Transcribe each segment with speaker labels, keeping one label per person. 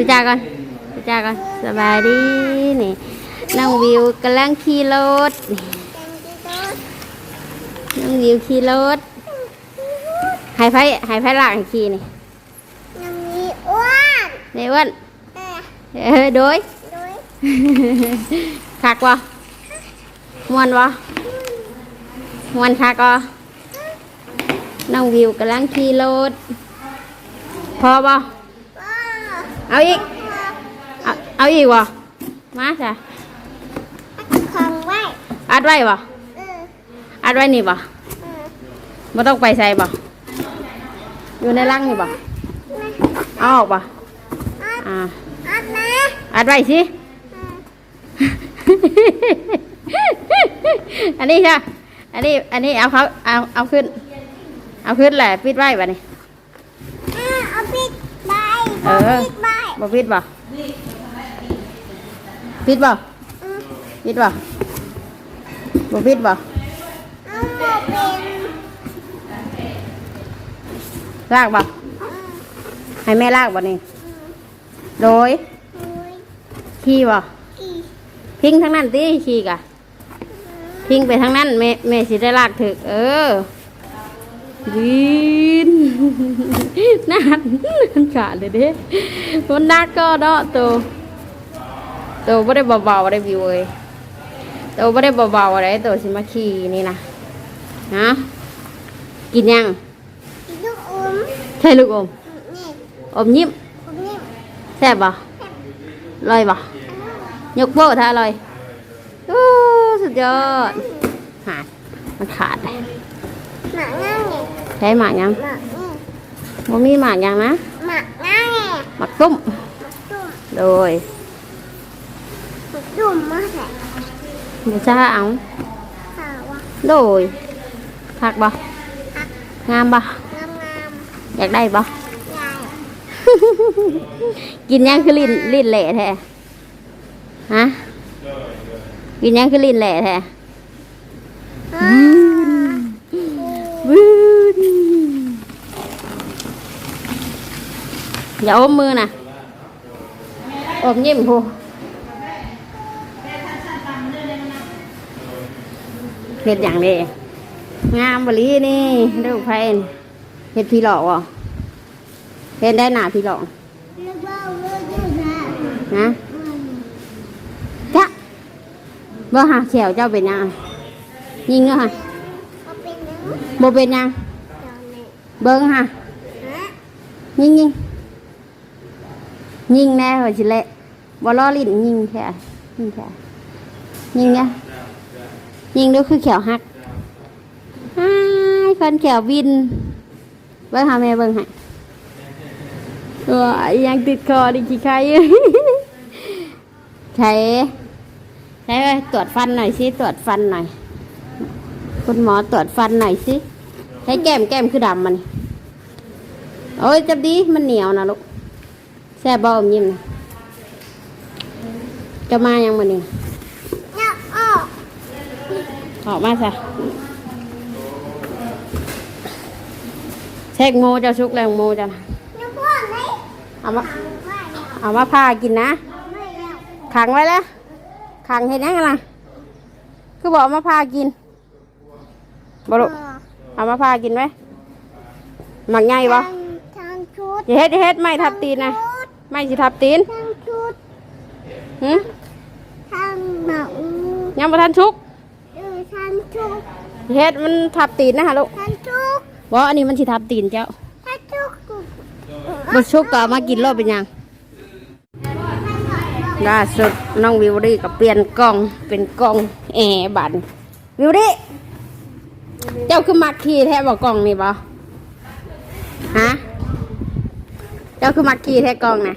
Speaker 1: จุจาก่อนจุจาก่อนสบายดีนี่น้องวิวกำลังขี่รถนี่น้องวิวขี่รถให้ไผให้ไผลากให้ขี่นี่
Speaker 2: ยังมีอ้วน
Speaker 1: เดี๋ยวอ้วน
Speaker 2: เออ
Speaker 1: เออโดย
Speaker 2: ด้วย
Speaker 1: คักวะมวนวะมวนคักวะน้องวิวกำลังขี่รถพอบ่
Speaker 2: ว้า
Speaker 1: เอาอีก เอาเอาอีกวะมาจ้ะ
Speaker 2: ของไว้
Speaker 1: อัดไว้บ่
Speaker 2: เออ
Speaker 1: อัดไว้นี่บ่
Speaker 2: เออ
Speaker 1: บ่ต้องไปใส่บ่อยู่ในรังนี่บ่เอาออกบ่อ่า
Speaker 2: อัดนะ
Speaker 1: อัดไว้สิ อันนี้จ้ะอันนี้ อันนี้เอาเขาเอา เอาขึ้น เอาขึ้นแหละ ปิดไว้บ่นี่
Speaker 2: อ่าเอาปิดใบ
Speaker 1: เออ
Speaker 2: ปิดใบ
Speaker 1: บ่ปิดบ่ปิดบ่ปิดบ่บ่ปิดบ่
Speaker 2: เอาหมดเป็น
Speaker 1: ลากบ่ให้แม่ลากบ่นี่โดยขี่บ่พิงทั้งนั้นติขี่กะพิงไปทั้งนั้นแม่แม่สิได้ลากถึกเออวิน นั่นนั่นขาดเลยเด้มันนักก็เนาะตัวตัวไม่ได้เบาๆอะไรวิวเอ้ยตัวไม่ได้เบาๆอะไรตัวสิมาขี่นี่นะนะกินยัง
Speaker 2: กี่ลูกอม
Speaker 1: ใช่ลูกอม
Speaker 2: นี่
Speaker 1: อมยิ้ม
Speaker 2: ผมนี่
Speaker 1: แซ่บบ่ลอยบ่ยกโป้ถ้าอร่อยโอ้สุดยอดหาดมันขาดเลย
Speaker 2: หมาง่ายไง
Speaker 1: ใช้หมากยัง
Speaker 2: หมานี่
Speaker 1: บ่มีหมากยังนะ
Speaker 2: หมาง่ายไง
Speaker 1: หมากตุ้ม
Speaker 2: ตุ่ม
Speaker 1: โดย
Speaker 2: ตุ่มมาใส่
Speaker 1: เดี๋ยวจะเอา
Speaker 2: ขาวะ
Speaker 1: โดยผักบ่งามบ่
Speaker 2: งามงาม
Speaker 1: อยากได้บ่
Speaker 2: ๆใหญ่
Speaker 1: กินยังคือลิ้นลิ้นแหล่แท้ฮะกินยังคือลิ้นแหล่แท้
Speaker 2: อ่า
Speaker 1: วืน อย่าอมมือนะอมยิ้มพูเห็ดอย่างนี้งามบลีนี่ลูกไผ่นี่เห็ดพี่หลอกวะเห็ดได้หนาพี่หลอก
Speaker 2: แล้วก็เลือกอยู่นะ
Speaker 1: นะ
Speaker 2: อืม
Speaker 1: จ๊ะบ่หาแขวเจ้าเป็นยังไงยิงเนาะฮะ
Speaker 2: เอาเป็นนึง
Speaker 1: บ่เป็นยัง
Speaker 2: เดี๋ยวนี้
Speaker 1: เบิ้งฮะ
Speaker 2: ฮะ
Speaker 1: ยิงยิง ยิงแน่เหรอชิเละบ่ล้อลินยิงแค่ยิงแค่ยิงเนี่ยยิงดูคือแขวหักอ้ายเพิ่นแขวบิน เบิ้งหาแม่เบิ้งให้เออยังติดคอดิขี้ไข่ใช้ใช้ไปตรวจฟันหน่อยสิตรวจฟันหน่อย คุณหมอตรวจฟันหน่อยสิใช้แก้มแก้มคือดำมัน โอ้ยจับดีมันเหนียวนะลูก แซ่บบ่อมยิ้มนะจะมายังมันนี่
Speaker 2: เนี่ยออก
Speaker 1: ออกมาซะเช็คโมเจะชุกแรงโมจะนะ
Speaker 2: เนี่ยพวกนี้
Speaker 1: เอามา
Speaker 2: ทำไว้
Speaker 1: เอามาพากินนะ
Speaker 2: ไม่แล้ว
Speaker 1: ขังไว้แล้วขังเห็นยังไงล่ะคือบอกเอามาพากินบ่ลูกเอามาพากินไว้หมักใหญ่บ่
Speaker 2: ทางทางชุด
Speaker 1: อย่าเฮ็ดอย่าเฮ็ดไม่ทับตีนนะ
Speaker 2: ชุด
Speaker 1: ไม่สิทับตีน
Speaker 2: ทางชุด
Speaker 1: หึ
Speaker 2: ทางหนัง
Speaker 1: ยังบ่ทันชุก
Speaker 2: เออทางชุด
Speaker 1: เฮ็ดมันทับตีนนะฮะลูก
Speaker 2: ทางชุด
Speaker 1: บ่อันนี้มันสิทับตีนเจ้า
Speaker 2: ทางชุด
Speaker 1: บ่ชุกก็เอามากินรอบเป็นหยังล่าสุดน้องวิวดี้ก็เปลี่ยนกล้องเป็นกล้องแอร์บันวิวดี้เจ้าคือมักขี่แท้บ่กล้องนี่บ่ฮะ เจ้าคือมักขี่แท้กล้องน่ะ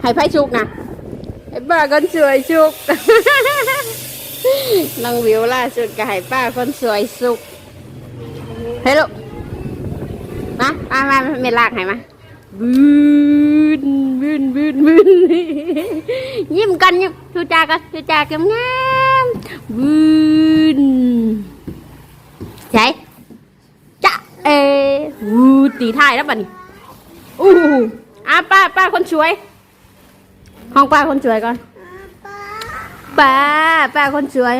Speaker 1: ให้ไผชุกนะให้ป้าคนสวยชุก น้องวิวล่าสุดก็ให้ป้าคนสวยสุกเฮ้ยลูกมามามาไม่ลากให้มาบืนบืนบืนบืนยิ้มกันยิ้มชูจากันชูจากันงามบืนใช่จ้ะ เอวูตีท้ายแล้วบัดนี้อู้อะป้าป้าคนช่วย ห้องป้าคนช่วยก่อน
Speaker 2: ป้า
Speaker 1: ป้าคนช่วย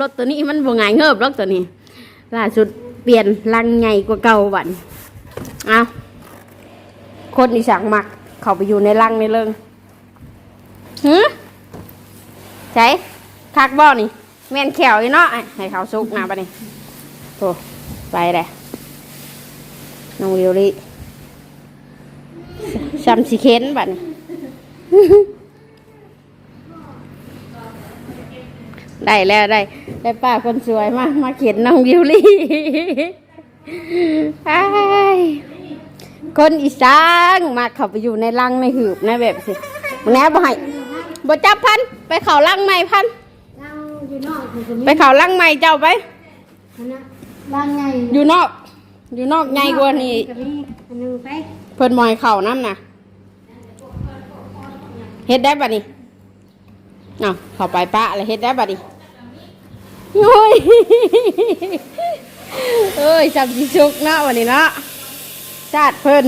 Speaker 1: รถตัวนี้มันบ่ง่ายเงิบรถตัวนี้ล่าสุดเปลี่ยนลังใหญ่กว่าเก่าบันเอาคนอีสานมัก เข้าไปอยู่ในลังในเริงหือ ใช่คักบ่อนี่แม่นแขวอีเนาะให้เขาซุกนะบัดนี้โอ้ไปเลยน้องวิวลี่ซ้ำสีเค้นบัดนี้ได้แล้วได้ ได้ป้าคนสวยมา มาเขียนน้องวิวลี่อ้คนอีสานมาเข้าไปอยู่ในรังในหืบในแบบสิแน่บ่ให้บ่จับพัน ไปเข่ารังใหม่พัน
Speaker 3: นั่งอยู่นอกมันก็มี
Speaker 1: ไปเข่ารังใหม่เจ้าไป
Speaker 3: อันนะร่างใหญ่
Speaker 1: อยู่นอก อยู่นอกใหญ่กว่านี่
Speaker 3: ก็มีอันหนึงไป
Speaker 1: เพิ่นมอยเข่าน้ำน่ะเฮ็ดได้บัดนี้เอาเข้าไปปะแล้วเฮ็ดได้บัดนี้โอ้ย เอ้ยจำสิชุกเนาะวันนี้เนาะชาติเพิ่น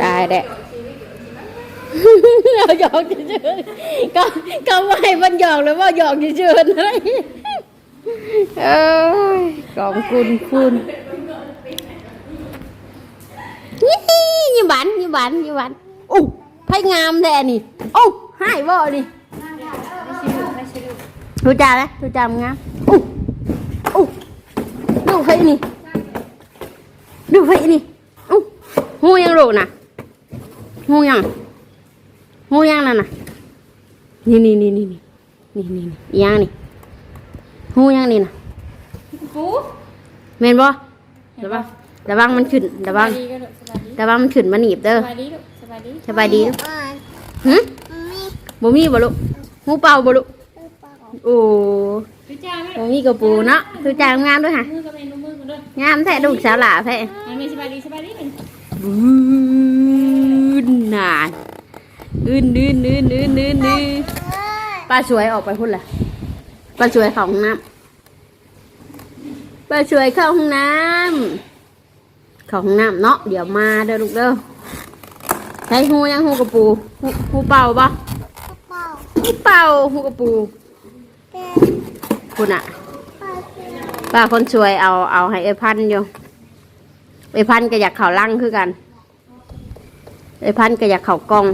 Speaker 1: ตายแดะ เราหยอกเฉยๆก็ก็ไม่ให้มันหยอกเลยว่าหยอกเฉยๆอะไรเอ้ยกองคุณคุณนี่ยี่บันยี่บันยี่บันโอ้ไพ่งามแท้นี่โอ้ให้บ่นี่ดูจ่าเลยดูจ่ามงามโอ้โอ้ดูไพ่นี่ดูไพ่นี่โอ้หูยังรู้น่ะหูยัง หูยังนั่นน่ะ นี่นี่นี่นี่นี่นี่นี่ย่างนี่หูยังนี่น่ะ
Speaker 3: หู
Speaker 1: เมนบ่เดี๋ยวบ่เดี๋ยวบ้งมันขึ้นเดี๋ย
Speaker 3: วบ้างเดี๋ยวบ้า
Speaker 1: งมันขึ้นมันหนีบเด้อ
Speaker 3: สบายดีสบายดี
Speaker 1: สบายดีหึบ่มีบ่ลูกหูเปล่าบ่ลูกโอ้บ่มีกระปูเนาะตุจางงามด้วยฮะงามแท้ลูกสาวหล่าแท้
Speaker 3: สบายดีสบายดีน่ะ
Speaker 1: อื่นนื่นนื่นนื่นนื่นนื่น
Speaker 2: เอ้ย
Speaker 1: ป้าสวยออกไปพุ่นล่ะป้าสวยเข้าห้องน้ำป้าสวยเข้าห้องน้ำเข้าห้องน้ำเนาะเดี๋ยวมาเด้อลูกเด้อใช้หูยังหูกระปูหูหูเป่าปะ
Speaker 2: เปล่า
Speaker 1: หูเป่าหูกระปู
Speaker 2: แก
Speaker 1: คุณอะ
Speaker 2: ป้าเป็น
Speaker 1: ป้าคนสวยเอาเอาให้เอพันอยู่เอพันก็อยากเข่าลังคือกันเอพันก็อยากเข่ากล่อง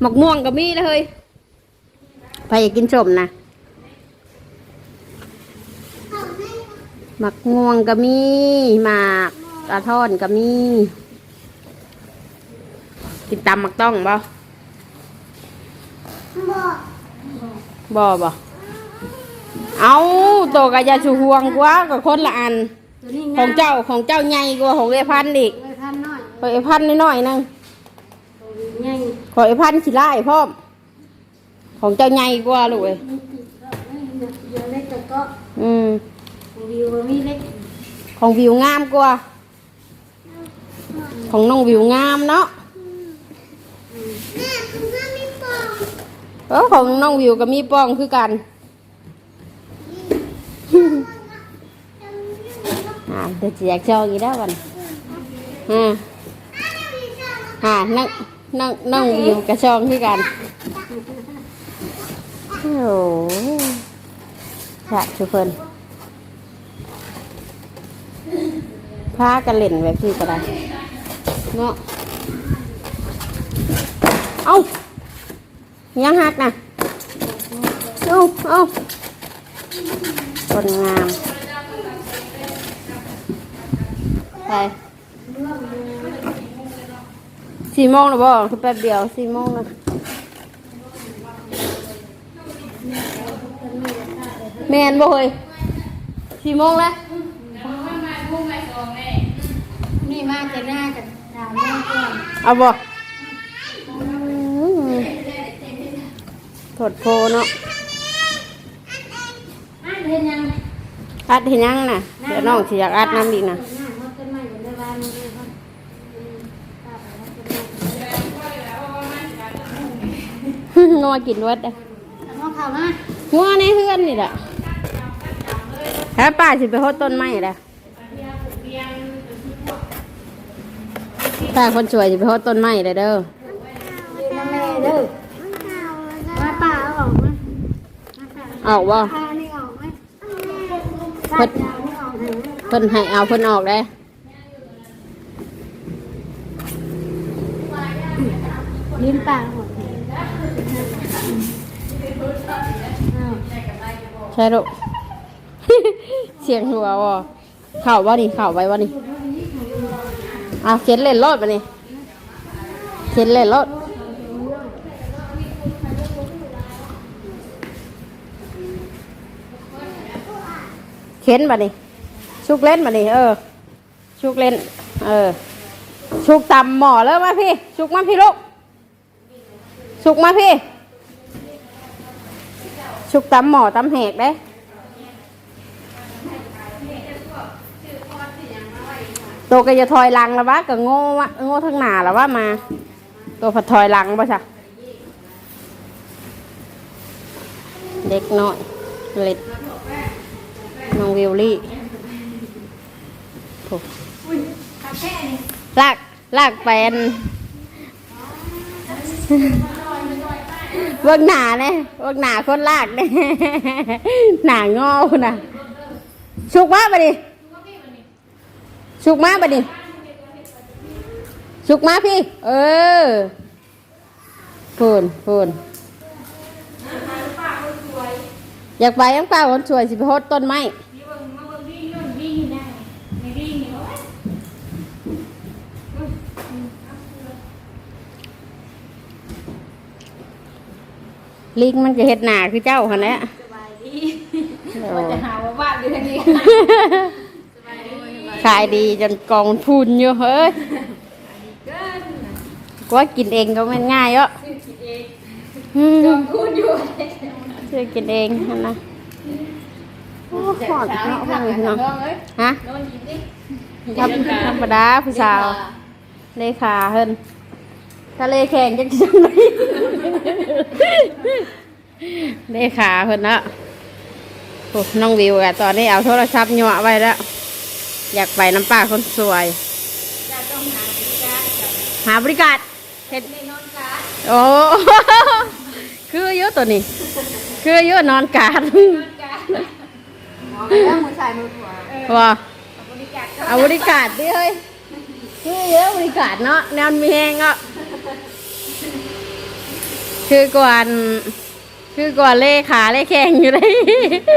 Speaker 1: หมกม่วงก็มีเลยเฮ้ยไปอยากกินส้มนะหมักม่วงก็มีหมากกระท่อนก็มี กินตำหมักต้องบ่
Speaker 2: บอก
Speaker 1: บ่บ่เอาโตกับยาชูห่วงกว่ากับคนละอัน
Speaker 3: ตัวนี้
Speaker 1: ของเจ้าของเจ้าใหญ่กว่าของไอ้พันธุ์อีก
Speaker 3: เลยพันน้อย
Speaker 1: ของไอ้พันธุ์น้อยๆนึง
Speaker 3: ใหญ่
Speaker 1: ของไอ้พันธุ์ขี้ไล่พร้อม ของเจ้าใหญ่กว่าลูกเอ้ย
Speaker 3: เยอะเล็กแต่ก็
Speaker 1: อืม
Speaker 3: วิวมีเล็ก
Speaker 1: ของวิวงามกว่า ของน้องวิวงามเนาะเออของน้องวิวก็มีป้องคือกันอ่าเดี๋ยวจะอยากเจออีกแล้ววันอ่าอ่านั่ง นั่งนั่งวิวกระชองคือกันโอ้โหชะทุกคนพากันเล่นแบบนี้ก็ได้เนาะเอายังหักนะเอาเอาคนงามไป สี่โมงแล้วบ่คือแป๊บเดียวสี่โมงแล้วแมนบ่เฮ้ยสี่โมงแล้ว
Speaker 3: นี่มาจะหน้ากับดาวหน้าก่อน
Speaker 1: เอาบ่ถดโพเนาะ
Speaker 3: อะเห็นยัง
Speaker 1: อัดเห็นยังน่ะเดี๋ยวน้องสิอยากอัดน้ำอีกน่ะ
Speaker 3: หน้ามันเป็นไม้อยู่ในบ้านนี่เลยครับ
Speaker 1: นัวกินวัดเด้อ
Speaker 3: เอาข่าวมา
Speaker 1: งัวในเฮือนนี่แหละแล้วป้าสิไปโฮดต้นไม้แหละป้าคนสวยสิไปโฮดต้นไม้เลยเด้อ
Speaker 3: น้ำแม่เด้อ
Speaker 2: มันเก่าแล้ว
Speaker 3: มาป่าเอาออกไหม
Speaker 1: ออกบ่
Speaker 3: พานี่ออกไหม
Speaker 1: เพิ่น
Speaker 3: ยาวนี่ออกไหม
Speaker 1: เพิ่นให้เอาเพิ่นออกได้
Speaker 3: ลิ้นป่าหมด
Speaker 1: ใช่ลูก เสียงหัวบ่เข่าบ่นี่เข่าไว้บ่นี่เอาเข็นเล่นรถบ่นี่เข็นเล่นรถเข็นบ่นี่ชุกเล่นบ่นี่เออ ชุกเล่น เออ ชุกตำหมอเลยมาพี่ ชุกมาพี่ลูก ชุกมาพี่ ชุกตำหมอตำแหกได้ตัวก็จะถอยหลังแล้ววะก็โง่วะโง่ทั้งหนาแล้ววะมา ตัวผัดถอยหลังป่ะจ๊ะเด็กน้อยเล็ดน้องวิวลี่โถ่ลากลากแปน เบิ่งหนาเนี่ยเบิ่งหนาคนลากเนี่ยหนางอนน่ะชุกมาบะดิชุกมาบะดิชุกมาพี่ เออพูนพูนอยากไปยังเปล่าคนสวยสิไปโฮดต้นไม้ ลิงมันก็เห็ดหนาคือเจ้าคนนี้
Speaker 3: สบายดีว่าจะหาว่าบ้านอยู่ทางนี้
Speaker 1: ขายดีจนกองทุนอยู่เฮ้ยกว่ากินเองก็ไม่ง่ายเยอะ
Speaker 3: ซื้อกินเอง
Speaker 1: อืม
Speaker 3: จองพูดอยู่
Speaker 1: ซื้อกินเองนั่นนะโอ้หอดเนาะพวกนี้เนาะฮะ
Speaker 3: นอนกินดิ
Speaker 1: ครับธรรมดาผู้สาวเลขาเฮิน ทะเลแข่งจะจังเลยเลขาเฮินเนาะโอ้น้องวิวอะตอนนี้เอาโทรศัพท์หยวไว้แล้ว อยากไปน้ำป้าคนสวย
Speaker 3: จะต้องหาบริการกับ
Speaker 1: หาบริการเฮ็ด
Speaker 3: ในนอนการ
Speaker 1: โอ้คือเยอะตัวนี้ คือเยอะนอนการ
Speaker 3: นอนการหมอแล้วมือใส่มือขวาเออ
Speaker 1: ว่า
Speaker 3: บริการก็
Speaker 1: เอาบริการดิเฮ้ยคือเยอะบริการเนาะแนวมีแหงอะ คือกวนคือกวนเล่ขาเล่แข่งอยู่เลย
Speaker 3: ไป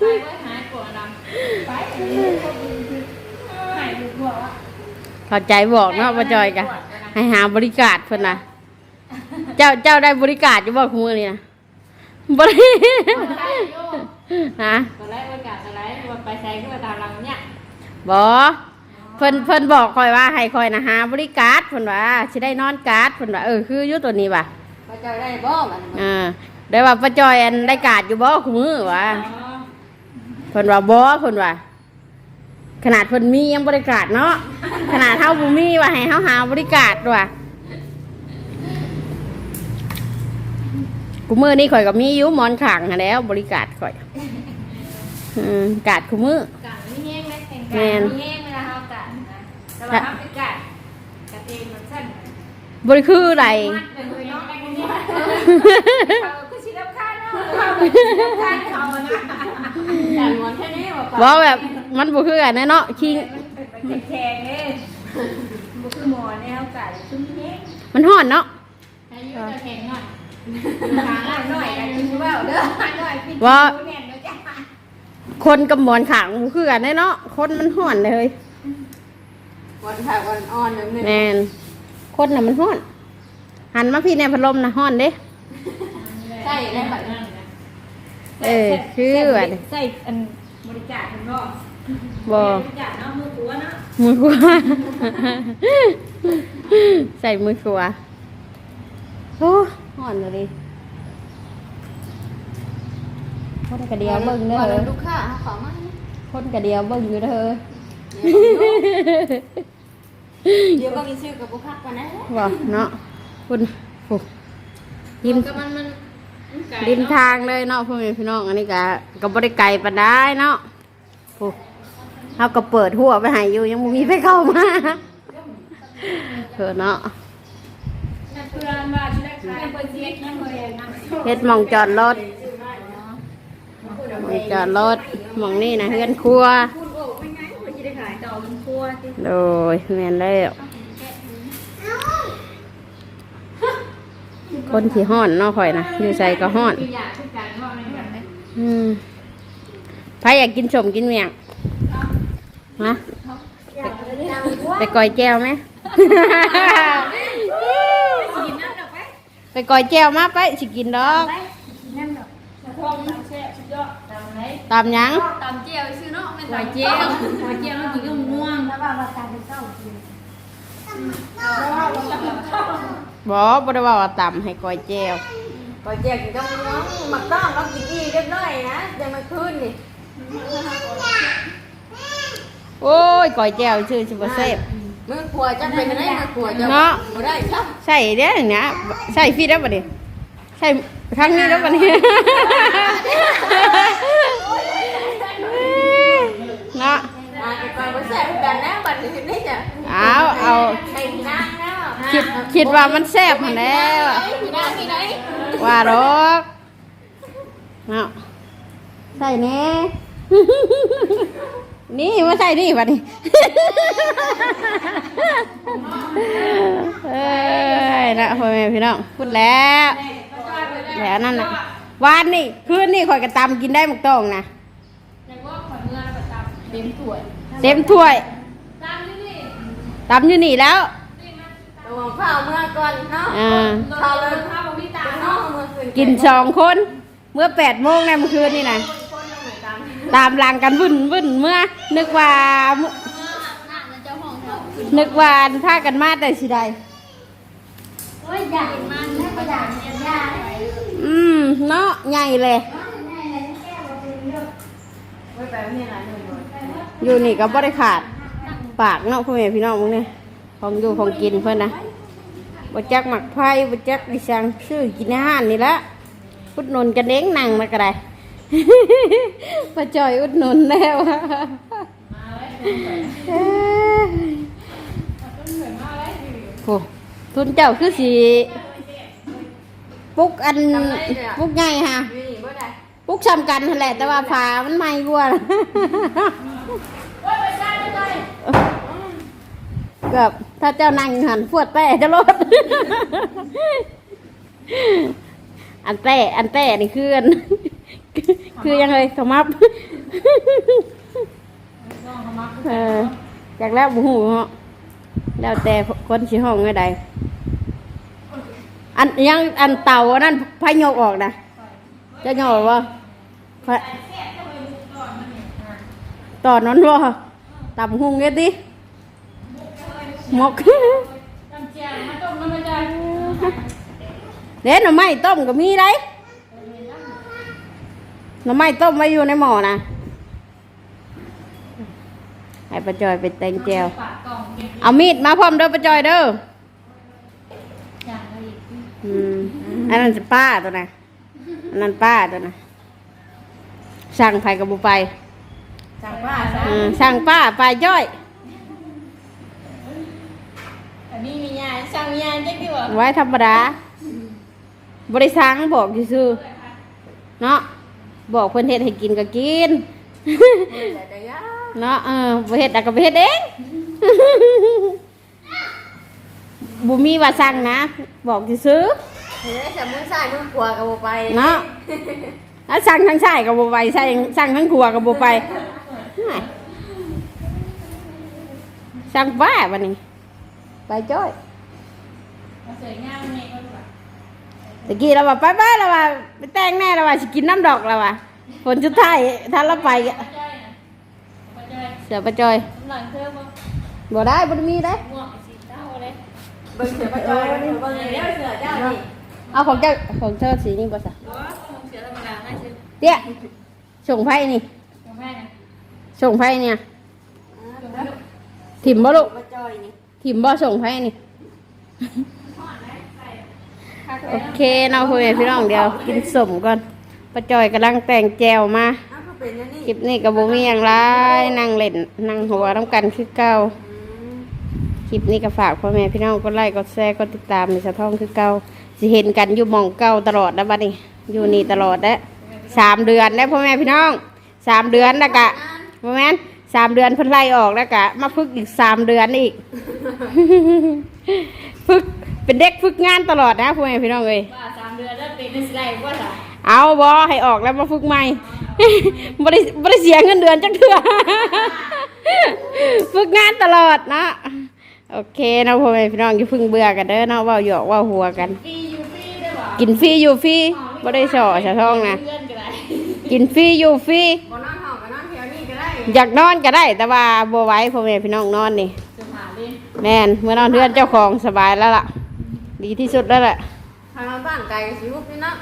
Speaker 3: ไว้หายปวดดำไปหายปวดหัว
Speaker 1: เข้าใจบอกเนาะป้าจอยกันให้หาบริการเพิ่นนะเจ้าเจ้าได้บริการอยู่บ่คุณมือนี่นะบริฮะ
Speaker 3: ตอนแรกบริการตอนแรกว่าไปใช้ขึ้นมาตามหลังเนี่ย
Speaker 1: บอเพิ่นเพิ่นบอกคอยว่าให้คอยนะหาบริการเพิ่นว่าสิได้นอนการ์ดเพิ่นว่าเออคืออยู่ตัวนี้ว่ะ
Speaker 3: ไปเจอได้บ่มัน
Speaker 1: อ่าได้ว่าป้าจอยอันได้การ์ดอยู่บ่คุมือว่ะเพิ่นว่าบ่เพิ่นว่าขนาดเพิ่นมียังบริการเนาะขนาดเฮาบ่มีว่าให้เฮาหาบริการว่ะกูมือนี่ข่อยก็มีอยู่หมอนขังหั้นแหล้วบริการข่อยอืมการ์ดกูมือ
Speaker 3: กะมีแห้งไหมแข่ง
Speaker 1: แม่
Speaker 3: กัน
Speaker 1: น
Speaker 3: มีแห้งเวลาเฮากะนะแต่ว่าเฮาไปกะกะเองมันสั้น
Speaker 1: บริคือะ
Speaker 3: ไอ้คนนี้เขาก็สิรับค่าเนาะเขาก็สิรับค่าเขาอะนะแต่หมแค่นี้บอก
Speaker 1: บ่แบบมันบ่คือกันแน่เนาะคิง
Speaker 3: มันแข็งเด้บ่คือหมอนแนวกะชุ่มแห้ง
Speaker 1: มันห่อนเนาะ
Speaker 3: อายุจะแข็งหน่อยหาหน่อยกันกินว่าวเด้อหน่อยพี่
Speaker 1: ว่าคนกับหมอนขังบ่คือกันแน่เนาะคนมันห่อนเลย
Speaker 3: วันค่ะวันอ่อนนึง
Speaker 1: แมน คนน่ะมันห่อน หันมาพี่ในพัดลมน่ะห่อนเด้
Speaker 3: ใช่ได้แบบนั้นนะ
Speaker 1: เออคือว่า
Speaker 3: ใส่อันบริจาคคุณพ่อ
Speaker 1: บ่
Speaker 3: บริจาคเนาะมือตัวเนาะ
Speaker 1: มือขวาใส่มือขวาโอ้ห่อนเลยคนกระเดียวเบิ่งเด้อ
Speaker 3: วัน
Speaker 1: เฮ้ย
Speaker 3: ลูกค้าขอมา
Speaker 1: คนกระเดียวเบิ่งอยู่เด้อ เฮ้ย
Speaker 3: เดี๋ยวก็มีชื่อกับบุคักกันนะ
Speaker 1: บ่เนาะคุณโอ้ยิ้ม
Speaker 3: ก็มันมัน
Speaker 1: ริมทางเลยเนาะพ่อแม่พี่น้องอันนี้ก็ก็บ่ได้ไกลปานได้เนาะโอ้เฮาก็เปิดหัวไปให้อยู่ยังบ่มีไปเข้ามาเถอะเนาะ
Speaker 3: เพื่อนว่าชิเล็กขายเปิดเสียงยังเลยนะ
Speaker 1: เฮ็ดหมองจอดรถหมองจอดรถหมองนี่นะเฮือนครัว
Speaker 3: มันครัวที่
Speaker 1: โดยแม่นแล้วคนที่ห้อนเนาะข่อยนะอยู่ใส่ก็ห้อน
Speaker 3: คืออยากทุกการว่าในแบบนี้
Speaker 1: อืมใครอยากกินสมกินเมียงฮะไปก่อยแก้วไหม
Speaker 3: กินน้ำดอกไป
Speaker 1: ไปก่อยแก้วมาไปสิกินดอก
Speaker 3: น้ำดอกทองน้ำแช่ชุดยอดตามไหน
Speaker 1: ตามหยัง
Speaker 3: ตามเจียวซื้อเนาะไม่ตามเจียวตามเจียวมันกินก็ ม่วงแล้วว่าเราตามไปเก้ากินแล้วว่าเราตามไปเก้า
Speaker 1: บอกบ่ได้ว่าว่าตำให้ก่อยแก้ว
Speaker 4: ก่อยเจียกินกับน้องหมักต้องเรากินอีกเรียบร้อยนะยังมาคืนนี่
Speaker 1: โอ้ยก่อยแก้วชื่อสิบ่เซฟ
Speaker 4: มือขวจะเป็นอะไรมือขวจะ
Speaker 1: เนาะ
Speaker 4: บ่ได้ครับ
Speaker 1: ใส่เด้อเนี่ยใส่ฟีดแล้วบ่ดิใส่ครั้งนี้แล้วบ่นี่เนาะ
Speaker 4: มาจะไป บ่แซ่บกันนะบัดนี้นี่จ้ะ
Speaker 1: เอาเอา
Speaker 4: ใส่นางนะ
Speaker 1: คิดคิดว่ามันแซ่บหั่นแล้ว
Speaker 4: พี่นางพี่ไหน
Speaker 1: ว่าดอกเอาใส่แน่ นี่มาใส่นี่บัดนี้ เอ้ยนะพ่อแม่พี่น้องพูดแล้วแล้วนั่นน่ะวานนี่คืนนี่ข่อยกระตำกินได้หมกต้องนะ
Speaker 3: อย่างว่าขวัญเงินประจำเต็มถ้วย
Speaker 1: เต็มถ้วย
Speaker 3: ตามที่นี่
Speaker 1: ตำอยู่นี่แล้ว
Speaker 4: ระวังข้าวเมื่อก่อนเนาะ
Speaker 1: อ่า
Speaker 3: เราเลยข้าวบะหมี่ตา
Speaker 4: เนาะ
Speaker 3: เนาะ
Speaker 4: เมื่อคืน
Speaker 1: กินสองคน เมื่อแปดโมงในเมื่อคืนนี่นะตามหลังกันวุ่นวุ่นเมื่อ นึกว่า นึกว่าพากันมาแต่สิใด
Speaker 2: โอ้ยอยากมันแล้วก็อยากเรียนยาเลย
Speaker 1: อืมเนาะใหญ่เลย อยู่นี่ก็บ่ได้ขาดปากเนาะพ่อแม่พี่น้องมึงเนี่ยของอยู่ของกินเพื่อนนะบจักหมักไผ่บจักดิสังซื้อกินอาหารนี่ละอุดหนุนกันเด้งนั่งมาก็ได้ป้าจอยอุดหนุนแล้วโอ้ทุนเจ้าคือสีปุกอันปุกไงฮะปุกซ้ำกันนั่นแหละแต่ว่าฝามันใหม่กว่าเกือบถ้าเจ้านั่งหันปวดแต่จะลด อันแต่อันแต่นี่คืออันคือยังไงสมับเออจากแล้วบุหูเนาะแล้วแต่คนสิห้องไงใดอันยังอันเต่าอันนั้นพายโยกออกนะจะโยกออกว่าตอนนั้นว่า ตำหุงเงี้ยดิหมก
Speaker 3: เจียวมาต้มน้ำมันจะ
Speaker 1: เด็ดหน่อไม้ต้มก็มีได้หน่อไม้ต้มไว้อยู่ในหม้อนะให้ป้าจอยไปแต่งแจว
Speaker 3: ปากกล่องเอา
Speaker 1: มีดมาพร้อมเด้อป้าจอยเด้อ
Speaker 3: อั
Speaker 1: นนั้นป้าตัวนะอันนั้นป้าตัวนะสั่งไปกับบุไป
Speaker 4: สั่งป้าซะ
Speaker 1: อืมสั่งป้าไปจ้อย
Speaker 4: อันนี้มียาสั่งมียาจักดีบ่
Speaker 1: ไว้ธรรมดาบริสั่งบอกซื่อๆเนาะบอกเพิ่นเฮ็ดให้กินก็กิน
Speaker 4: แต่ก็ยา
Speaker 1: เนาะเออบ่เฮ็ดอะก็บ่เฮ็ดเอง บ่มีว่าสั่งนะ บอกซื่อ
Speaker 4: เฮ้ยแต่มือซ้ายมือขวาก็บ่ไป
Speaker 1: ๆเนาะแล้วสั่งทั้งชายก็บ่ไปใส่สั่งทั้งครัวก็บ่ไปน่ะ สั่งบ้าบัดนี้ไปจ้อย
Speaker 3: สวยงามเนี่ยก็แบบ
Speaker 1: ตะกี้เราว่าไปไปเราว่าไปแต่งแน่เราว่าสิกินน้ำดอกเราว่าผลสุดท้ายถ้าเราไปก็
Speaker 3: ป้าจ้อยนะป้าจ้อย
Speaker 1: เสือประจอย
Speaker 3: หลังเธอบ่
Speaker 1: บ่ได้บ่ได้มีได้
Speaker 3: ม่วงสีเต้าเลย
Speaker 4: เบิ่งเสือป้าจอยเบิ่งเบิ่งเดี๋ยวเสือเจ้านี่
Speaker 1: เอาของเจ้าของเจ้าสีนี้บ่ซะ
Speaker 3: หรือว่าคงเสียธรรมดาง่ายสุด
Speaker 1: เตี้ยส่งไพ่นี่
Speaker 3: ของแม่เนี่ย
Speaker 1: ส่งไพ่เนี่ย ถิ่มบ่ลูก
Speaker 4: ป้าจอยนี่
Speaker 1: ถิ่มบ่ส่งไพ่นี่ โอเคเนาะพ่อแม่พี่น้องเดี๋ยว กินสมก่อนป้าจอยกำลังแต่งแจวมา
Speaker 4: อ้าวก็เป็นอย่างนี้
Speaker 1: คลิปนี้กับบุมีอย่างไรนั่งเล่นนั่งหัวน้ำกันคือเก่าคลิปนี้ก็ฝากพ่อแม่พี่น้องกดไลค์กดแชร์กดติดตามในสะท้องคือเก่าสิเห็นกันอยู่หมองเก่าตลอดนะบัดนี้อยู่นี่ตลอดแล้วสามเดือนแล้วพ่อแม่พี่น้องสามเดือนแล้วกะพ่อแม่น สามเดือนเพิ่นไล่ออกแล้วกะมาฝึกอีกสามเดือนอีก ฝึกเป็นเด็กฝึกงานตลอดนะพ่อแม่พี่น้องเอ้ย
Speaker 3: ว่าสามเดือนแล้วเป็นสไลด์ว่าล่ะ
Speaker 1: เอาบอให้ออกแล้วมาฝึกใหม่บริบริเสียเงินเดือนจักเถื่อฝึกงานตลอดนะโอเคเนาะพ่อแม่พี่น้องอย่าเพึ่งเบื่อกันเด้อเนาะเว่าหยอกเว่าหัวกัน
Speaker 3: ฟรีอยู่ฟรีได้บ่
Speaker 1: กินฟรีอยู่ฟรีบ่ได้สอชะท้องนะ
Speaker 3: เพื่อนก็ได้
Speaker 1: กินฟรีอยู่ฟรี อยากนอนก็ได้ แต่ว่าบ่ไหว้พ่อแม่พี่น้องนอนนี่
Speaker 3: จะหาเลย
Speaker 1: แม่นเมื่อนอนเพื่อนเจ้าของสบายแล้วล่ะ ดีที่สุดแล้วแหละ
Speaker 4: ทางเราบ้านไกลก็สิฮุบนี่เนาะ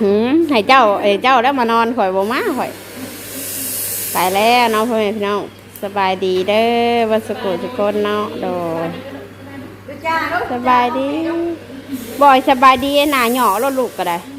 Speaker 1: หืมให้เจ้าเอ้ยเจ้าแล้วมานอนข่อยบ่มาข่อยไปแล้วเนาะพ่อแม่พี่น้องสบายดีเด้อวันสกุลทุกคนเนาะโดย
Speaker 4: ดูจ้าลูก
Speaker 1: สบายดีบ่อยสบายดีหนาหยอรถลูกก็ได้
Speaker 3: ส